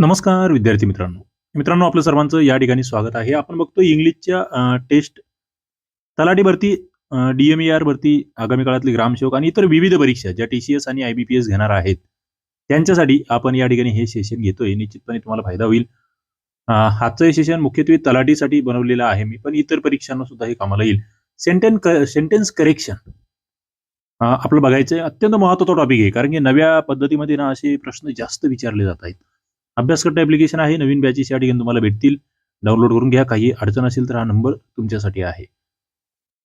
नमस्कार विद्यार्थी मित्रांनो. मित्रांनो आपलं सर्वांचं या ठिकाणी स्वागत आहे. आपण बघतो इंग्लिशच्या टेस्ट तलाठी भरती डीएमईआर भरती आगामी काळातली ग्रामसेवक आणि इतर विविध परीक्षा ज्या टी सी एस आणि आयबीपीएस घेणार आहेत त्यांच्यासाठी आपण या ठिकाणी हे सेशन घेतोय. निश्चितपणे तुम्हाला फायदा होईल. आजचं हे सेशन मुख्यत्वे तलाठीसाठी बनवलेलं आहे मी पण इतर परीक्षांना सुद्धा हे कामाला येईल. सेंटेन सेंटेन्स करेक्शन आपलं बघायचं आहे अत्यंत महत्त्वाचा टॉपिक आहे कारण की नव्या पद्धतीमध्ये ना असे प्रश्न जास्त विचारले जात आहेत. अभ्यासकट्टा ॲप्लिकेशन आहे. नवीन बॅचेस या ठिकाणी तुम्हाला भेटतील. डाउनलोड करून घ्या. काही अडचण असेल तर हा नंबर तुमच्यासाठी आहे.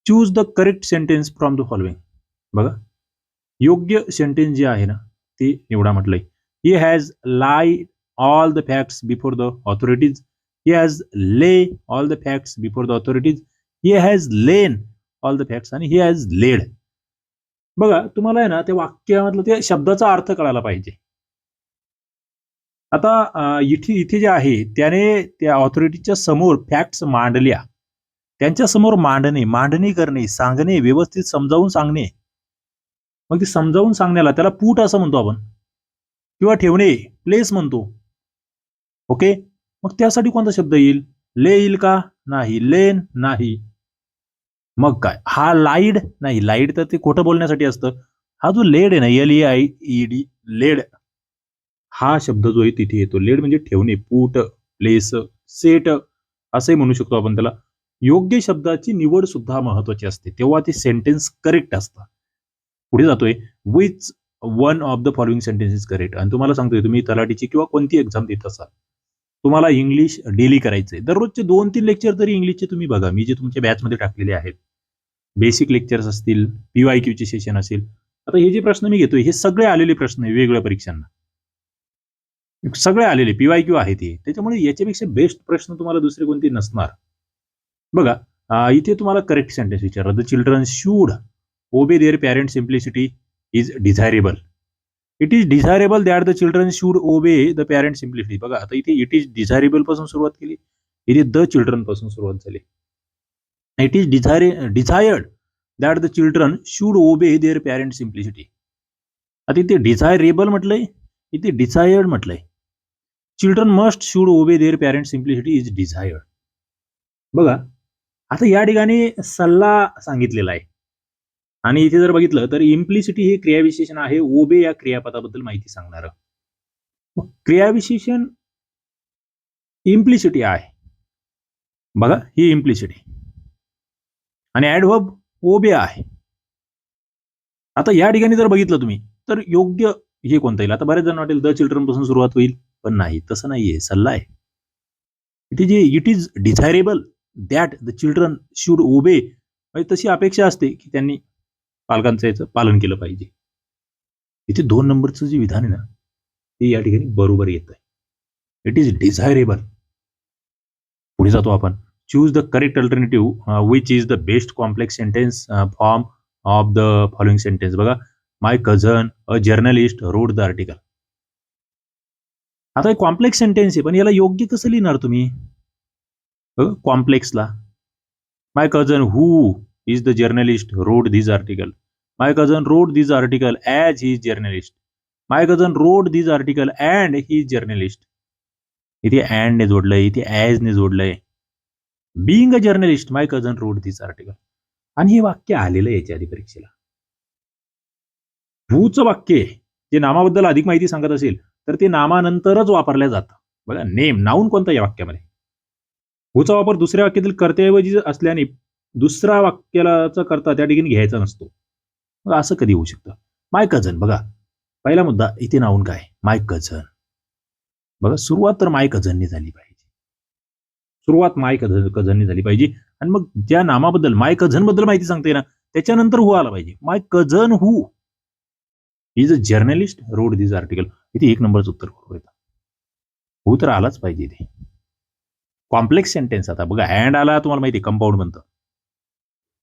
Choose the correct sentence from the following बघा. योग्य सेंटेन्स जे आहे ना ते निवडा म्हटलंय. He has lie all the facts before the authorities he has lay all the facts before the authorities he has lain all the facts आणि he has laid बघा तुम्हाला आहे ना त्या वाक्यामधलं त्या शब्दाचा अर्थ कळायला पाहिजे. आता इथे इथे जे आहे त्याने त्या ऑथॉरिटीच्या समोर फॅक्ट्स मांडल्या. त्यांच्यासमोर मांडणे मांडणी करणे सांगणे व्यवस्थित समजावून सांगणे. मग ते समजावून सांगण्याला त्याला पूट असं म्हणतो आपण. किंवा ठेवणे प्लेस म्हणतो. ओके मग त्यासाठी कोणता शब्द येईल? ले येईल का? नाही. लेन? नाही. मग काय? हा लाईड? नाही. लाईड तर ते खोटं बोलण्यासाठी असतं. हा जो लेड आहे ना L E I E D laid. हा शब्द जो आहे तिथे येतो. लेड म्हणजे ठेवणे पूट प्लेस सेट असंही म्हणू शकतो आपण त्याला. योग्य शब्दाची निवड सुद्धा महत्वाची असते. तेव्हा ते सेंटेन्स करेक्ट असतात. पुढे जातोय. Which one of the following sentence is correct आणि तुम्हाला सांगतोय तुम्ही तलाठीची किंवा कोणती एक्झाम देत असाल. तुम्हाला इंग्लिश डेली करायचंय. दररोजचे दोन तीन लेक्चर तरी इंग्लिशचे तुम्ही बघा. मी जे तुमच्या बॅचमध्ये टाकलेले आहेत. बेसिक लेक्चर्स असतील पीवाय क्यूचे सेशन असेल. आता हे जे प्रश्न मी घेतोय हे सगळे आलेले प्रश्न आहे वेगवेगळ्या परीक्षांना. सगळे आलेले पीवाय क्यू आहे ते. त्याच्यामुळे याच्यापेक्षा बेस्ट प्रश्न तुम्हाला दुसरे कोणते नसणार. बघा इथे तुम्हाला करेक्ट सेंटेन्स विचार the children should obey their parent simplicity is desirable it is desirable that the children should obey the parent simplicity बघा आता इथे इट इज डिझायरेबलपासून सुरुवात केली. इथे द चिल्ड्रनपासून सुरुवात झाली. It is desire desired that the children should obey their parent simplicity आता इथे डिझायरेबल म्हटलंय इथे डिझायर्ड म्हटलंय. Children must should obey their parent simplicity is desired बघा आता या ठिकाणी सल्ला सांगितलेला आहे. आणि इथे जर बघितलं तर इम्प्लिसिटी हे क्रियाविशेषण आहे ओबे या क्रियापदाबद्दल माहिती सांगणार. क्रियाविशेषण इम्प्लिसिटी आहे. बघा ही इम्प्लिसिटी आणि ऍडव्हब ओबे आहे. आता या ठिकाणी जर बघितलं तुम्ही तर योग्य हे कोणतं येईल? आता बऱ्याच जण वाटेल द चिल्ड्रनपासून सुरुवात होईल. पण नाही तसं नाहीये. सल्ला आहे. इथे जे it is desirable that the children should obey. म्हणजे तशी अपेक्षा असते की त्यांनी पालकांचं याचं पालन केलं पाहिजे. इथे दोन नंबरचं जे विधान आहे ना ते या ठिकाणी बरोबर येत आहे. It is desirable. पुढे जातो आपण. Choose the correct alternative which is the best complex sentence form of the following sentence बघा my cousin a journalist wrote the article आता कॉम्प्लेक्स सेंटेन्स आहे पण याला योग्य कसं लिहिणार तुम्ही? कॉम्प्लेक्सला my cousin who is the journalist wrote this article my cousin wrote this article as he is journalist my cousin wrote this article and he is journalist इथे and ने जोडलंय इथे ॲजने जोडलंय. Being a journalist my cousin wrote this article आणि हे वाक्य आलेलं आहे याच्या आधी परीक्षेला. हूचं वाक्य आहे, जे नामाबद्दल अधिक माहिती सांगत असेल. तर ते नामानंतरच वापरल्या जातं. बघा नेम नाऊन कोणतं या वाक्यामध्ये? हुचा वापर दुसऱ्या वाक्यातील कर्त्याऐवजी असल्याने दुसरा वाक्याचा करता त्या ठिकाणी घ्यायचा नसतो. मग असं कधी होऊ शकतं? माय कझन बघा. पहिला मुद्दा इथे नाऊन काय? माय कझन. बघा सुरुवात तर माय कझननी झाली पाहिजे. सुरुवात माय कझन कझननी झाली पाहिजे. आणि मग ज्या नामाबद्दल माय कझनबद्दल माहिती सांगते ना त्याच्यानंतर हू आला पाहिजे? My cousin who. Is a journalist wrote this article इथे एक नंबरचं उत्तर बरोबर येतं हो तर आलाच पाहिजे इथे. कॉम्प्लेक्स सेंटेन्स आता. बघा अँड आला तुम्हाला माहिती कंपाऊंड म्हणतं.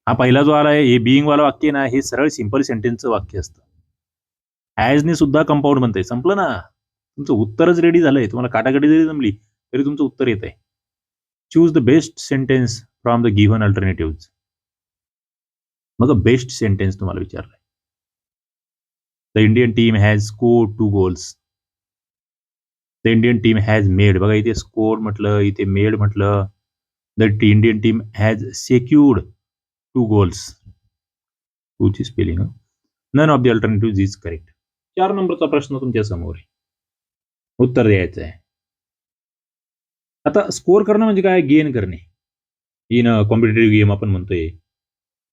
हा पहिला जो आला आहे हे बिईंगवाला वाक्य ना हे सरळ सिंपल सेंटेन्सचं वाक्य असतं. ॲजने सुद्धा कंपाऊंड म्हणतंय. संपलं ना? तुमचं उत्तरच रेडी झालंय. तुम्हाला काटाकाटी जरी जमली तरी तुमचं उत्तर येत आहे choose the best sentence from the given alternative मग बेस्ट सेंटेन्स तुम्हाला विचारलंय. The Indian team has score two goals the Indian team has made बघा इथे स्कोर म्हटलं इथे मेड म्हटलं. The Indian team has secured two goals टूची spelling none of the alternative is correct चार नंबरचा प्रश्न तुमच्यासमोर आहे. उत्तर द्यायचं आहे. आता स्कोअर करणं म्हणजे काय? गेन करणे. इन कॉम्पिटेटिव्ह गेम आपण म्हणतोय.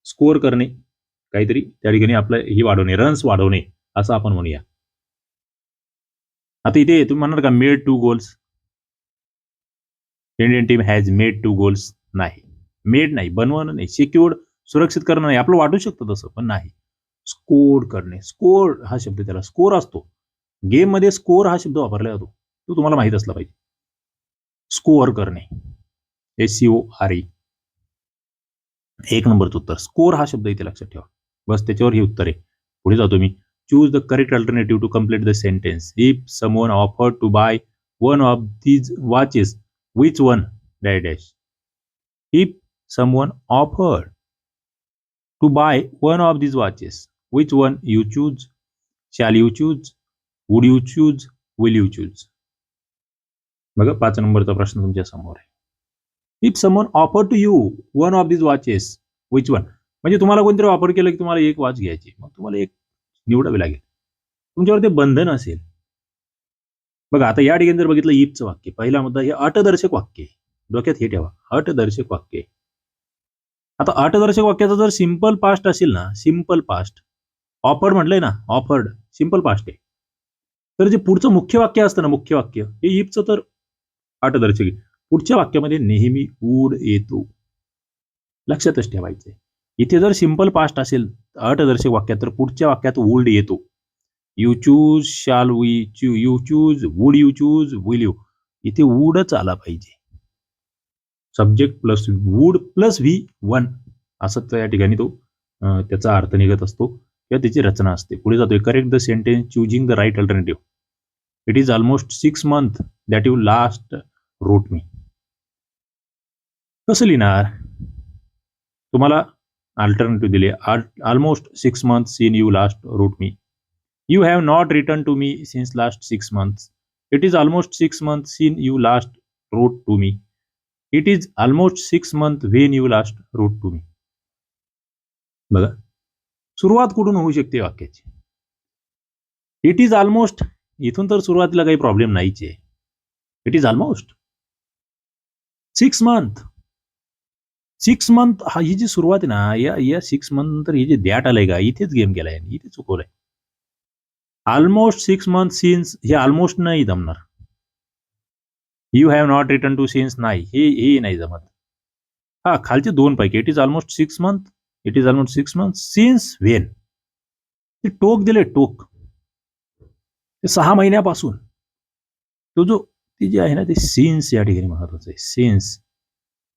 स्कोअर करणे. काहीतरी त्या ठिकाणी आपलं ही वाढवणे. रन्स वाढवणे. असं आपण म्हणूया. आता इथे तुम्ही म्हणणार का made two goals Indian team has made two goals नाही. मेड नाही बनवणं नाही सिक्युर्ड सुरक्षित करणं नाही आपलं वाटू शकतं तसं पण नाही. स्कोर करणे स्कोर हा शब्द त्याला स्कोर असतो. गेममध्ये स्कोर हा शब्द वापरला जातो. तो तुम्हाला माहीत असला पाहिजे. स्कोअर करणे. S C O R E एक नंबरचं उत्तर. स्कोर हा शब्द इथे लक्षात ठेवा. बस त्याच्यावर हे उत्तर आहे. पुढे जातो मी choose the correct alternative to complete the sentence. If someone offer to buy one of these watches which one Dash dash. If someone offer to buy one of these watches which one you choose Shall you choose Would you choose will you choose बघा पाच नंबरचा प्रश्न तुमच्यासमोर आहे. If someone offer to you one of these watches which one म्हणजे तुम्हाला कोणतरी offer केलं की तुम्हाला एक वॉच घ्यायची. मग तुम्हाला एक निवडावी लागेल. तुमच्यावर ते बंधन असेल. बघा आता या ठिकाणी जर बघितलं ईपचं वाक्य पहिला मुद्दा हे अटदर्शक वाक्य आहे. डोक्यात हे ठेवा अटदर्शक वाक्य आता अटदर्शक वाक्याचा जर सिंपल पास्ट असेल ना सिंपल पास्ट ऑफर्ड म्हटलंय ना ऑफर्ड सिंपल पास्ट आहे. तर जे पुढचं मुख्य वाक्य असतं ना मुख्य वाक्य हे ईपचं तर अटदर्शक पुढच्या वाक्यामध्ये नेहमी ऊड येतो. लक्षातच ठेवायचंय. इथे जर सिंपल पास्ट असेल अटदर्शक वाक्यात तर पुढच्या वाक्यात वुल्ड येतो. यू चूज शाल वी चू you choose would you choose will you इथे वूडच आला पाहिजे. Subject plus wood plus V one असं या ठिकाणी तो त्याचा अर्थ निघत असतो किंवा त्याची रचना असते. पुढे जातोय correct the sentence choosing the right alternative it is almost six month that you last wrote me कसं लिहिणार? तुम्हाला अल्टरनेटिव्ह दिले almost six months in you last wrote me you have not return to me since last six months it is almost six months in you last wrote to me it is almost six month when you last wrote to me बघा सुरुवात कुठून होऊ शकते वाक्याची? It is almost इथून तर सुरुवातीला काही प्रॉब्लेम नाहीच. आहे it is almost six month six month हा ही जी सुरुवात आहे ना या या सिक्स मंथ नंतर हे जे दॅट आलंय का इथेच गेम केलाय इथे चुकवलंय ऑलमोस्ट सिक्स मंथ सिन्स हे ऑलमोस्ट नाही जमणार. You have not return to since नाही हे हे नाही जमत. हा खालचे दोन पैकी it is almost six month it is almost six month since when ते टोक दिले टोक. ते सहा महिन्यापासून. तो जो ते जे आहे ना ते सिन्स या ठिकाणी महत्वाचं आहे. Since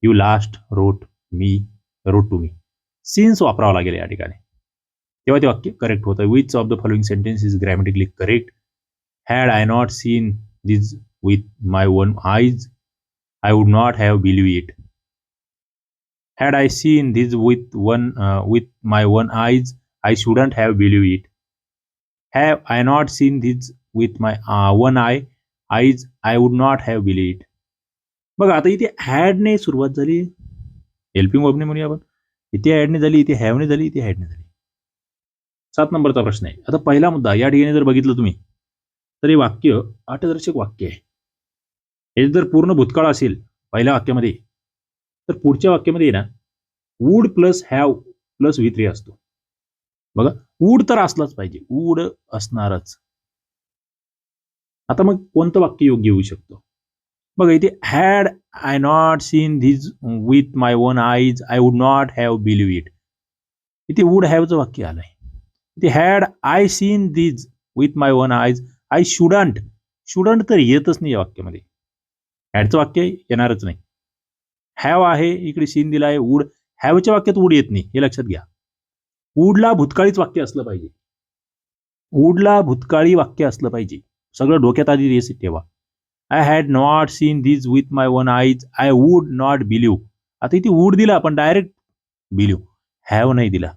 you last wrote me wrote to me since वापरावं लागेल या ठिकाणी. तेव्हा ते वाक्य करेक्ट होतं. Which of the following sentence is grammatically correct had I not seen these with my own eyes I would not have believe it had I seen these with one with my own eyes I shouldn't have believe it have I not seen these with my own I eyes I would not have believe it बघा आता इथे हॅडने सुरुवात झाली. Helping वर्बने म्हणूया आपण. इथे ॲडने झाली इथे हॅवने झाली इथे हॅडने झाली. सात नंबरचा प्रश्न आहे. आता पहिला मुद्दा या ठिकाणी जर बघितलं तुम्ही तर हे वाक्य आठदर्शक वाक्य आहे. हे जर पूर्ण भूतकाळ असेल पहिल्या वाक्यामध्ये तर पुढच्या वाक्यामध्ये ना would plus have plus V three असतो. बघा वूड तर असलाच पाहिजे. वूड असणारच. आता मग कोणतं वाक्य योग्य होऊ शकतो? बघा इथे had I not seen these with my own eyes I would not have believe it इथे वूड हॅवचं वाक्य आलंय. इथे had I seen these with my own eyes I shouldn't shouldn't तर येतच नाही या वाक्यामध्ये. हॅडचं वाक्य येणारच नाही. हॅव आहे इकडे सीन दिला आहे वूड हॅवच्या वाक्यात वूड येत नाही हे लक्षात घ्या. वूडला भूतकाळीच वाक्य असलं पाहिजे. वूडला भूतकाळी वाक्य असलं पाहिजे. सगळं डोक्यात आधी रेसिट ठेवा. I had not seen this with my own eyes I would not believe आता इथे वूड दिला पण डायरेक्ट बिलीव हॅव नाही दिला.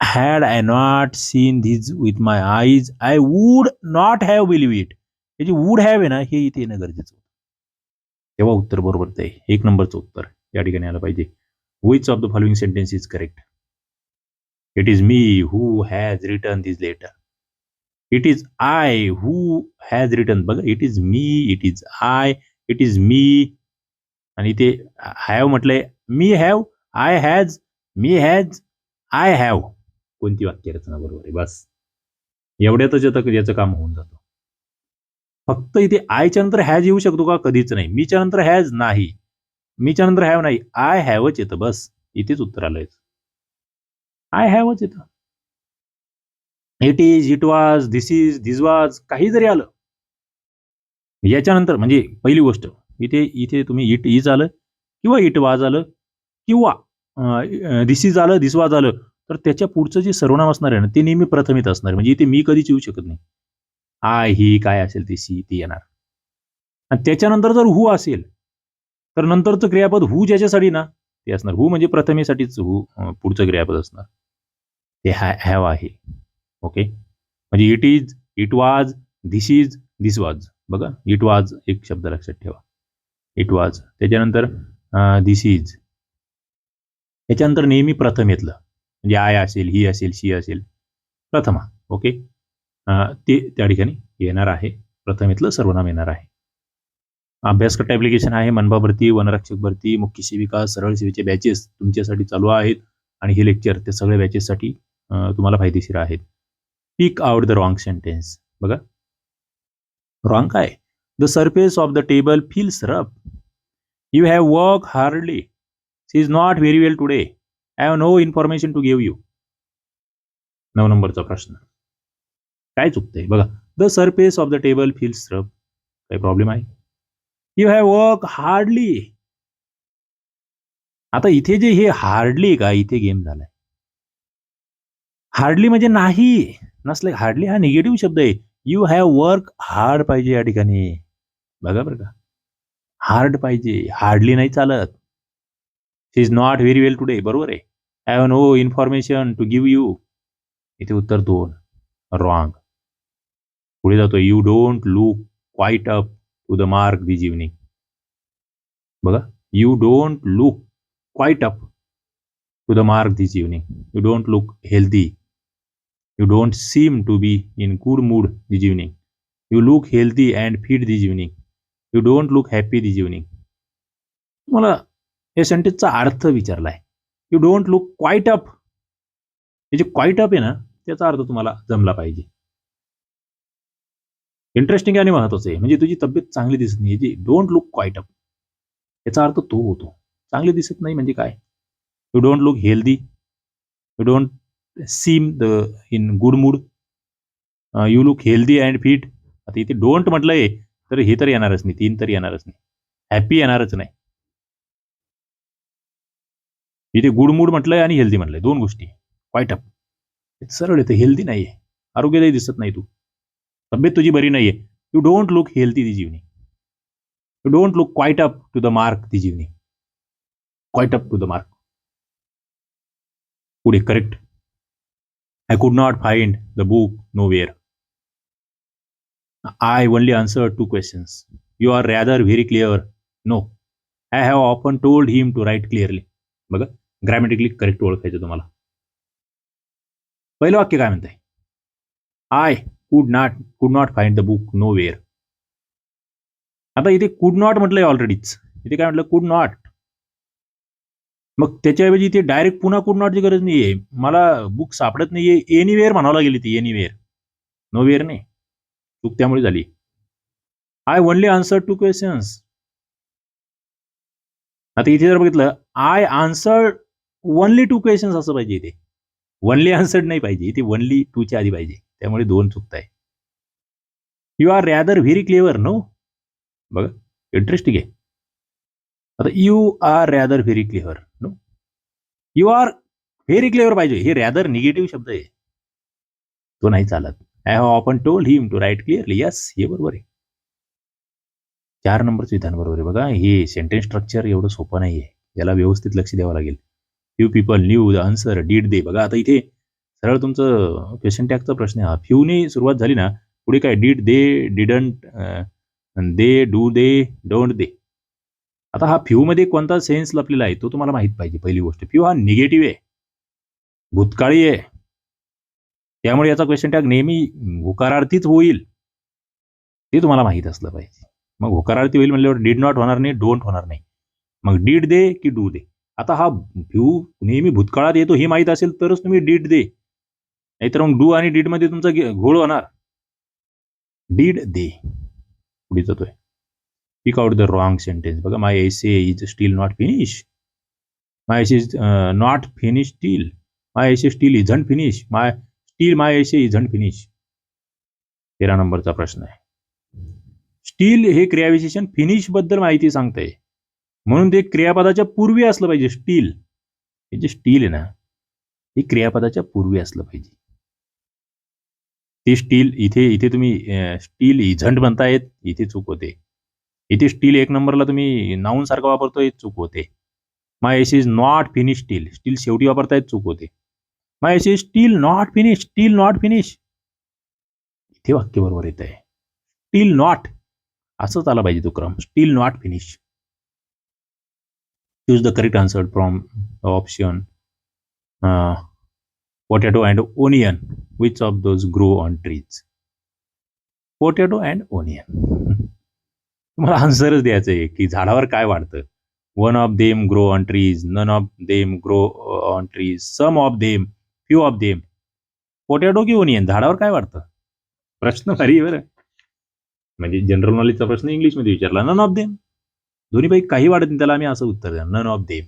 Had I not seen these with my eyes I would not have believe it हे जे wood have आहे ना हे इथे येणं गरजेचं तेव्हा उत्तर बरोबर ते एक नंबरचं उत्तर या ठिकाणी आलं पाहिजे. Which of the following sentence is correct it is me who has return this letter it is I who has return बघा it is me it is I it is me आणि इथे हॅव म्हटलंय me have I has me has I have कोणती वाक्यरचना बरोबर आहे? बस. एवढ्यातच आता याचं काम होऊन जातं. फक्त इथे आयच्या नंतर हॅज येऊ शकतो का? कधीच नाही. मीच्या नंतर हॅज नाही. मीच्या नंतर हॅव नाही. आय हॅवच येतं. बस. इथेच उत्तर आलंय. आय हॅवच येतं. इट इज इट वाज दिस इज दिस वाज काही जरी आलं. याच्यानंतर म्हणजे पहिली गोष्ट इथे इथे तुम्ही इट इज आलं किंवा इट वाज आलं किंवा दिस इज आलं दिस वाज आलं तर त्याच्या पुढचं जे सर्वनाम असणार आहे ना ते नेहमी प्रथमित असणार. म्हणजे इथे मी कधीच येऊ शकत नाही. आय ही काय असेल ती सी ती येणार. आणि त्याच्यानंतर जर हू असेल तर नंतरचं क्रियापद हू ज्याच्यासाठी ना ते असणार. हू म्हणजे प्रथमेसाठीच हू पुढचं क्रियापद असणार. ते हॅव आहे. ओके म्हणजे it is it was this is this was बघा इट वाज एक शब्द लक्षात ठेवा. इट वाज त्याच्यानंतर धिस इज याच्यानंतर नेहमी प्रथम येतलं. म्हणजे आय असेल ही असेल शी असेल. प्रथमा ओके ते त्या ठिकाणी येणार आहे. प्रथम इथलं सर्वनाम येणार आहे. अभ्यासकट ॲप्लिकेशन आहे मनभा भरती वनरक्षक भरती मुख्य सेविका सरळ सेवेचे बॅचेस तुमच्यासाठी चालू आहेत. आणि हे लेक्चर ते सगळ्या बॅचेससाठी तुम्हाला फायदेशीर आहेत. Pick out the wrong sentence बघा. रॉंग काय? The surface of the table feels rough you have work hardly she is not very well today I have no information to give you नऊ नंबरचा प्रश्न. काय चुकतंय? बघा. The surface of the table feels rough काही problem आहे? You have work hardly आता इथे जे हे हार्डली का? इथे गेम झालाय. हार्डली म्हणजे नाही. नसले हार्डली हा निगेटिव्ह शब्द आहे. यू हॅव वर्क हार्ड पाहिजे या ठिकाणी. बघा बरं का. हार्ड पाहिजे. हार्डली नाही चालत. She is not very well today बरोबर आहे. I have no information to give you इथे उत्तर दोन. रॉंग पुढे जातो. You don't look quite up to the mark this evening बघा. You don't look quite up to the mark this evening you don't look healthy you don't seem to be in good mood this evening you look healthy and fit this evening you don't look happy this evening मला या सेंटेन्सचा अर्थ विचारलाय. You don't look quite up हे जे quiet up आहे ना त्याचा अर्थ तुम्हाला जमला पाहिजे. इंटरेस्टिंग आणि महत्वाचं आहे. म्हणजे तुझी तब्येत चांगली दिसत नाही जी डोंट लुक क्वाईट अप याचा अर्थ तो होतो. चांगली दिसत नाही म्हणजे काय? You don't look healthy you don't seem the in good mood you look healthy and fit आता इथे डोंट म्हटलंय तर हे तर येणारच नाही तीन तर येणारच नाही. हॅपी येणारच नाही. इथे गुड मूड म्हटलंय आणि हेल्दी म्हटलंय दोन गोष्टी. वाईट अप सरळ येतं हेल्दी नाहीये. आरोग्यदायी दिसत नाही तू. तब्येत तुझी बरी नाहीये. यू डोंट लुक हेल्दी ती जीवनी. You don't look quite up to the mark ती जीवनी. Quite up to the mark पुढे correct I could not find the book nowhere I only answer two questions you are rather very clear no I have often told him to write clearly बघा grammatically correct ओळखायचं तुम्हाला पहिलं वाक्य काय म्हणतंय I could not could not find the book nowhere आता इथे कुड नॉट म्हटलंय ऑलरेडीच इथे काय म्हटलं कुड नॉट मग त्याच्याऐवजी ते डायरेक्ट पुन्हा कुड गरज गरज नाहीये. मला बुक सापडत नाहीये. एनिवेअर म्हणावं लागेल ती एनिवेअर नो वेअर नाही. चूक त्यामुळे झाली. I only answer to questions आता इथे जर बघितलं I answer only to questions असं पाहिजे इथे. वनली आन्सर्ड नाही पाहिजे. इथे वनली टूच्या आधी पाहिजे. त्यामुळे दोन चुकत आहे you are rather very clear no बघा इंटरेस्टिंग आहे आता you are rather very clear no you are very clear पाहिजे. हे रॅदर निगेटिव्ह शब्द आहे. तो नाही चालत. I have often told him to write clearly yes हे बरोबर आहे. चार नंबरचं विधान बरोबर आहे बघा. हे सेंटेन्स स्ट्रक्चर एवढं सोपं नाही आहे याला व्यवस्थित लक्ष द्यावं लागेल. Few people knew the answer did they बघा आता इथे सरळ तुमचं क्वेश्चन टॅगचा प्रश्न आहे. हा फ्यूने सुरुवात झाली ना पुढे काय? Did they didn't they do they don't they आता हा फ्यू मध्ये कोणता सेन्स लपलेला आहे तो तुम्हाला माहीत पाहिजे पहिली गोष्ट. फ्यू हा निगेटिव्ह आहे. भूतकाळी आहे. त्यामुळे याचा क्वेश्चन टॅग नेहमी होकारार्थीच होईल. ते तुम्हाला माहीत असलं पाहिजे. मग होकारार्थी होईल म्हणल्यावर डीड नॉट होणार नाही डोंट होणार नाही. मग डीड दे की डू दे? आता हा फ्यू नेहमी भूतकाळात येतो हे माहीत असेल तरच तुम्ही डीड दे. नाहीतर मग डू आणि डीडमध्ये तुमचा घोळ होणार. Did they. पुढे जातोय. Pick out the wrong sentence बघा my essay is still not finish my essay is not finish still my essay still isn't finish my still my essay isn't finish तेरा नंबरचा प्रश्न आहे. स्टील हे क्रियाविशेषण फिनिशबद्दल माहिती सांगतंय. म्हणून ते क्रियापदाच्या पूर्वी असलं पाहिजे. स्टील हे जे स्टील आहे ना हे क्रियापदाच्या पूर्वी असलं पाहिजे. ते स्टील इथे इथे तुम्ही स्टील इझंट म्हणतायत इथे चूक होते. इथे स्टील एक नंबरला तुम्ही नाऊन सारखं वापरतोय चूक होते. My essay is not finish still still शेवटी वापरताय चूक होते. My essay is still not finish still not finish इथे वाक्य बरोबर येत आहे स्टील नॉट असंच आला पाहिजे तो क्रम. Still not finish choose the correct answer from option potato and onion which of those grow on trees potato and onion तुम्हाला आन्सरच द्यायचं आहे की झाडावर काय वाढतं? One of them grow on trees none of them grow on trees some of them few of them potato की onion झाडावर काय वाढतं? प्रश्न भारी आहे बरं. म्हणजे जनरल नॉलेजचा प्रश्न इंग्लिशमध्ये विचारला. नन ऑफ देम दोन्हीपैकी काही वाढत नाही त्याला आम्ही असं उत्तर द्या नन ऑफ देम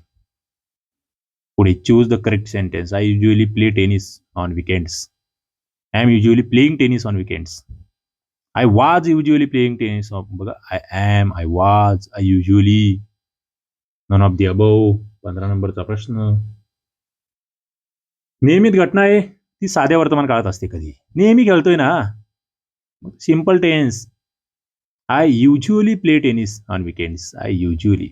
पुढे choose the correct sentence I usually play tennis on weekends I am usually playing tennis on weekends I was usually playing tennis of बघा I am I was I usually none of the above पंधरा नंबरचा प्रश्न. नियमित घटना आहे ती साध्या वर्तमान काळात असते कधी. नेहमी खेळतोय ना. Simple tense I usually play tennis on weekends I usually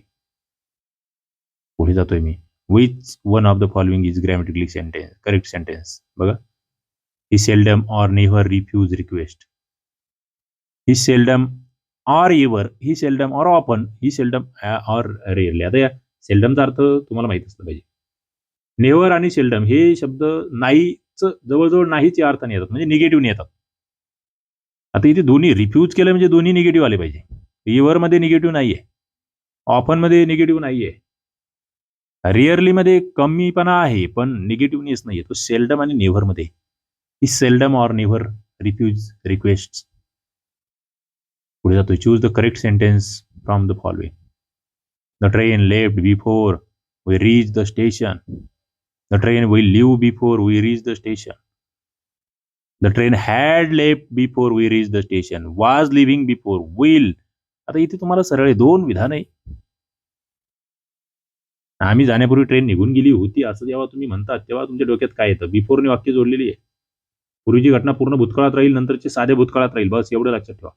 पुढे जातोय मी. Which one of the following is grammatically sentence correct sentence बघा. He seldom or never refuse request he seldom or ever he seldom or often he seldom or rarely आता या सेल्डमचा अर्थ तुम्हाला माहीत असलं पाहिजे. नेवर आणि सेल्डम हे शब्द नाहीच जवळजवळ नाहीच या अर्थाने येतात. म्हणजे निगेटिव्ह येतात. आता इथे दोन्ही रिफ्यूज केलं म्हणजे दोन्ही निगेटिव्ह आले पाहिजे. इवरमध्ये निगेटिव्ह नाहीये. आहे मध्ये निगेटिव्ह नाहीये. रिअरली मध्ये कमीपणा आहे पण निगेटिव्हनेस नाहीये. तो सेल्डम आणि नेव्हरमध्ये. He seldom or never refuse request पुढे जातो choose the correct sentence from the following the train left before we reach the station the train we leave before we reach the station the train had left before we reach the station was leaving before will आता इथे तुम्हाला सरळ आहे, दोन विधान आहे. आम्ही जाण्यापूर्वी ट्रेन निघून गेली होती. असं जेव्हा तुम्ही म्हणतात तेव्हा तुमच्या डोक्यात काय येतं? बिफोरने वाक्य जोडलेली आहे. पूर्वीची घटना पूर्ण भूतकाळात राहील नंतरची साध्या भूतकाळात राहील. बस एवढं लक्षात ठेवा.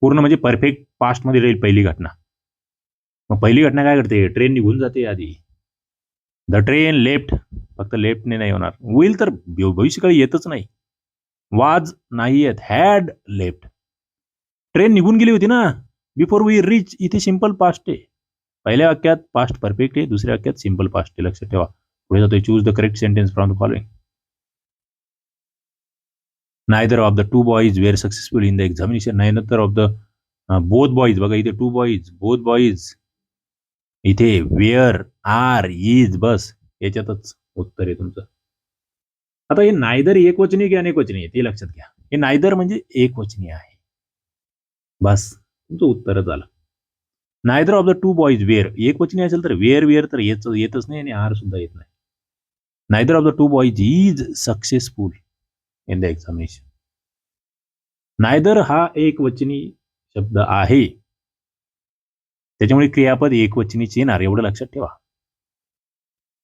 पूर्ण म्हणजे परफेक्ट पास्टमध्ये राहील पहिली घटना. मग पहिली घटना काय करते ट्रेन निघून जाते आधी. द ट्रेन लेफ्ट फक्त लेफ्टने नाही होणार. होईल तर भविष्यकाळी येतच नाही. वाज नाही येत. हॅड लेफ्ट ट्रेन निघून गेली होती ना? बिफोर वी रिच इथे सिंपल पास्ट आहे. पहिल्या वाक्यात पास्ट परफेक्ट आहे. दुसऱ्या वाक्यात सिंपल पास्ट आहे. लक्षात ठेवा. पुढे जातोय. Choose the correct sentence from the following neither of the two boys were successful in the examination neither of the both boys बघा इथे टू बॉईज बोथ बॉईज इथे वेअर आर इज बस याच्यातच उत्तर आहे तुमचं. आता हे नायदर एकवचनी की अनेकवचनी आहे ते लक्षात घ्या. हे नायदर म्हणजे एकवचनी आहे. बस तुमचं उत्तरच आलं neither of the two boys were एकवचनी असेल तर वेअर वेअर तर येच येतच नाही आणि आर सुद्धा येत नाही. Neither of the two boys is successful in the examination neither हा एकवचनी शब्द आहे. त्याच्यामुळे क्रियापद एकवचनीच येणार एवढं लक्षात ठेवा.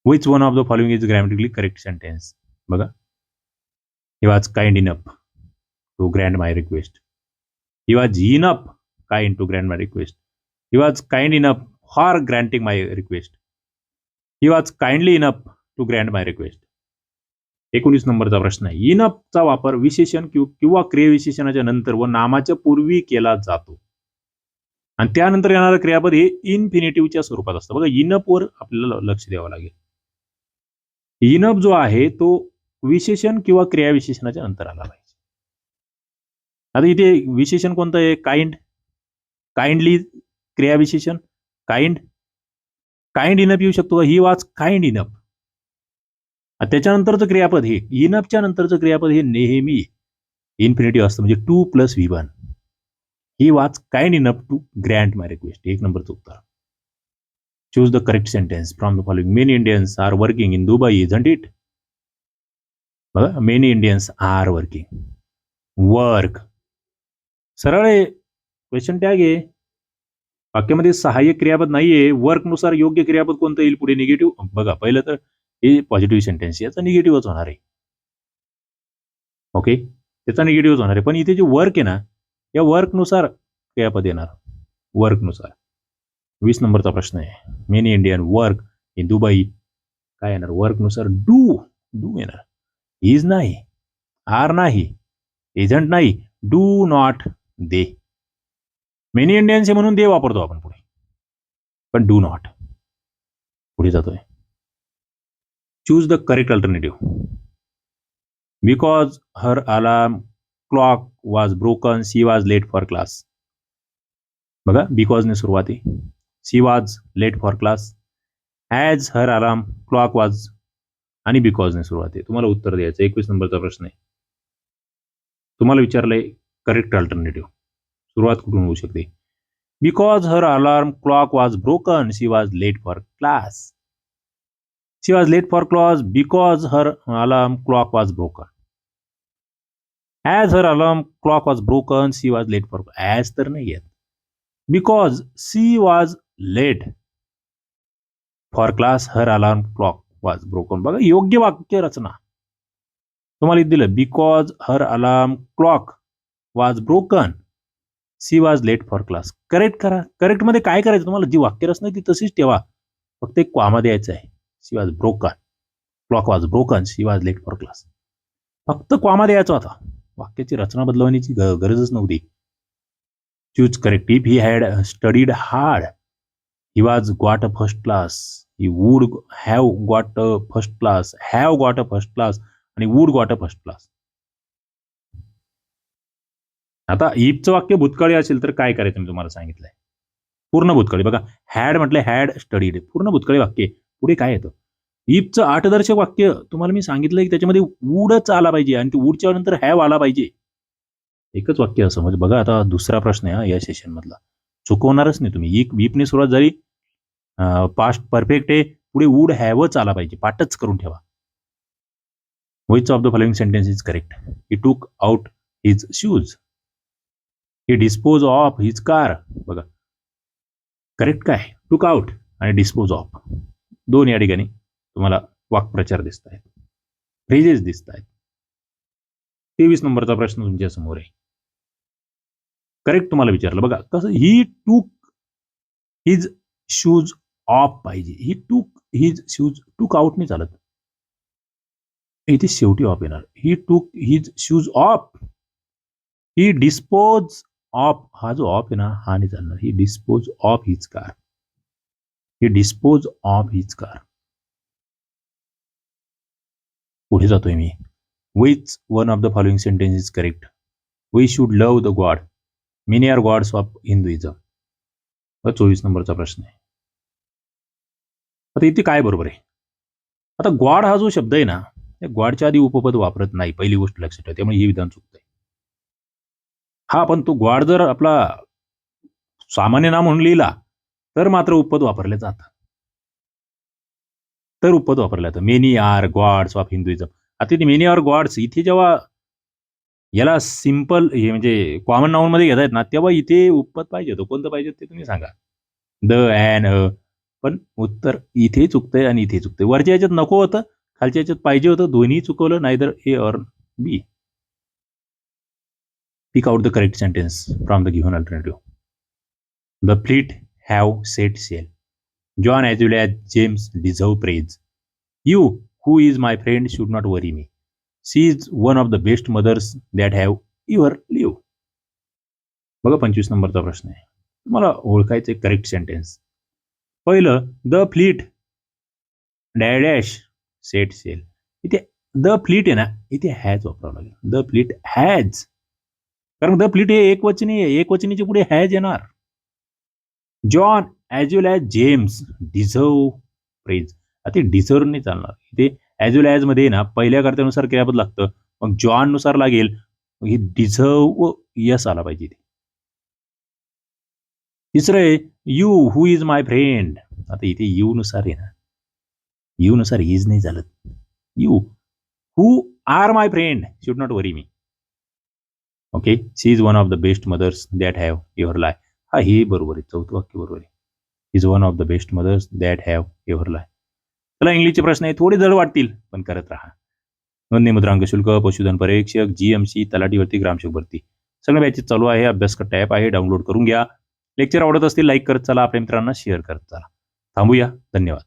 Which one of the following is grammatically correct sentence बघा. He was kind enough to grant my request he was up kind to grant my request he was kind enough for granting my request he was kindly enough to grant my request एकोणीस नंबरचा प्रश्न आहे. इनपचा वापर विशेषण किंवा किंवा क्रियाविशेषणाच्या नंतर व नामाच्या पूर्वी केला जातो. आणि त्यानंतर येणारं क्रियापद हे इन्फिनेटिव्हच्या स्वरूपात असतं. बघा इनपवर आपल्याला लक्ष द्यावं लागेल. इनप जो आहे तो विशेषण किंवा क्रियाविशेषणाच्या नंतर आला पाहिजे. आता इथे विशेषण कोणतं आहे? काइंड काइंडली क्रियाविशेषण काइंड काइंड इनप येऊ शकतो ही वाच काइंड इनप त्याच्यानंतरचं क्रियापद हे इनअपच्या नंतरचं क्रियापद हे नेहमी इन्फिनिटिव्ह असतं म्हणजे to plus V one he was kind enough to grant my request एक नंबरचं उत्तर. Choose the correct sentence from the following many Indians are working in Dubai isn't it बघा many Indians are working work सरळ आहे. Question tag आहे. वाक्यामध्ये सहाय्यक क्रियापद नाहीये. वर्कनुसार योग्य क्रियापद कोणतं येईल? पुढे निगेटिव्ह बघा पहिलं तर हे पॉझिटिव्ह सेंटेन्स याचा निगेटिव्हच होणार आहे. ओके त्याचा निगेटिव्हच होणार आहे. पण इथे जे वर्क आहे ना या वर्कनुसार क्रियापद येणार वर्कनुसार वीस नंबरचा प्रश्न आहे. Many Indian work in Dubai काय येणार? वर्कनुसार डू डू येणार. इज नाही. आर नाही. एजंट नाही. Do not they many Indians हे म्हणून दे वापरतो आपण पुढे. पण डू नॉट पुढे जातोय. Choose the correct alternative because her alarm clock was broken she was late for class बघा बिकॉजने सुरुवात. आहे she was late for class as her alarm clock was आणि बिकॉजने सुरुवात. आहे तुम्हाला उत्तर द्यायचं एकवीस नंबरचा प्रश्न आहे. तुम्हाला विचारलंय करेक्ट अल्टरनेटिव्ह सुरुवात कुठून होऊ शकते? Because her alarm clock was broken she was late for class she was late for class because her alarm clock was broken as her alarm clock was broken she was late for as तर नाही येत. Because she was late for class her alarm clock was broken बघा योग्य वाक्य रचना. तुम्हाला दिलं because her alarm clock was broken she was late for class correct करा. करेक्टमध्ये काय करायचं? तुम्हाला जी वाक्य रचना ती तशीच ठेवा. फक्त एक क्वामध्ये द्यायचं आहे. She was broken clock was broken she was late for class फक्त क्वामा द्यायचा होता वाक्याची रचना बदलवण्याची गरजच नव्हती. Choose correct if he had studied hard he was got a first class he would have got a first class have got a first class आणि would got a first class आता इफचं वाक्य भूतकाळी असेल तर काय करायचं मी तुम्हाला सांगितलंय? पूर्ण भूतकाळी. बघा हॅड म्हटलं हॅड स्टडीड पूर्ण भूतकाळी वाक्य. पुढे काय येतं? इफचं आठदर्शक वाक्य तुम्हाला मी सांगितलं की त्याच्यामध्ये वूडच आला पाहिजे आणि ते वूडच्या नंतर हॅव आला पाहिजे. एकच वाक्य असं म्हणजे बघा आता दुसरा प्रश्न आहे या सेशन मधला चुकवणारच नाही तुम्ही. एक वीपने सुरुवात झाली. पास्ट परफेक्ट आहे. पुढे वूड हॅवच आला पाहिजे. पाठच करून ठेवा. Which of the following sentence is correct he took out his shoes he dispose of his car बघा. करेक्ट काय? टूक आउट आणि डिस्पोज ऑफ दोन या ठिकाणी तुम्हाला वाक्प्रचार दिसत आहेत फ्रेजेस दिसत आहेत तेवीस नंबरचा प्रश्न तुमच्यासमोर आहे. करेक्ट तुम्हाला विचारलं. बघा कसं ही टूक हिज शूज ऑफ पाहिजे. ही टूक हिज शूज टूक आउट नाही चालत. इथे शेवटी ऑफ येणार. He took his shoes off he dispose of हा जो ऑफ आहे ना हा नाही चालणार. He dispose of his car he dispose of his car पुढे जातोय मी. Which one of the following sentence is correct we should love the god many are gods of Hinduism हा चोवीस नंबरचा प्रश्न आहे. आता इथे काय बरोबर आहे? आता ग्वाड हा जो शब्द आहे ना त्या ग्वाडच्या आधी उपपद वापरत नाही पहिली गोष्ट लक्षात ठेवा त्यामुळे हे विधान चुकतंय. हा पण तो गॉड जर आपला सामान्य नाम म्हणून लिहिला तर मात्र उपपद वापरले जातं. तर उपपद वापरलं जातं. Many are gods of Hinduism आता ते मेनी आर गॉड्स इथे जेव्हा याला सिंपल हे म्हणजे कॉमन नाऊनमध्ये घेतायत ना तेव्हा इथे उपपद पाहिजे होतं. कोणतं पाहिजे ते तुम्ही सांगा. द अँड अ पण उत्तर इथे चुकतंय आणि इथे चुकतंय. वरच्या याच्यात नको होतं खालच्या याच्यात पाहिजे होतं. दोन्ही चुकवलं नाहीतर A or B pick out the correct sentence from the given alternative the fleet have set sail John as well as James deserve praise you who is my friend should not worry me she is one of the best mothers that have your live बघा पंचवीस नंबरचा प्रश्न आहे. तुम्हाला ओळखायचं correct sentence पहिलं the fleet dash set sail इथे the fleet आहे ना इथे हॅज वापरावं लागेल. द फ्लीट हॅज कारण द फ्लीट हे एकवचनी आहे. एक पुढे हॅज येणार. John as well as James deserve praise आता डिझर्व नाही चालणार. इथे ॲज वेल ॲज मध्ये ना पहिल्या कर्त्यानुसार क्रियापद लागतं. मग जॉननुसार लागेल. हे डिझर्व यस आला पाहिजे इथे. तिसरं आहे you who is my friend आता इथे यू नुसार आहे ना. यू नुसार इज नाही झालं you who are my friend should not worry me okay she is one of the best mothers that have your lie हा हे बरोबर आहे. चौथं वाक्य बरोबर आहे. Is one of the best mothers that have ever lie चला इंग्लिशचे प्रश्न आहे थोडे जड वाटतील पण करत राहा. नोंदणी मुद्रांक शुल्क पशुधन पर्यवेक्षक जीएमसी तलाटीवरती ग्रामसेवक भरती. सगळं बॅचेस चालू आहे. अभ्यास टॅप आहे. डाउनलोड करून घ्या. लेक्चर आवडत असतील लाईक करत चला. आपल्या मित्रांना शेअर करत चला. थांबूया. धन्यवाद.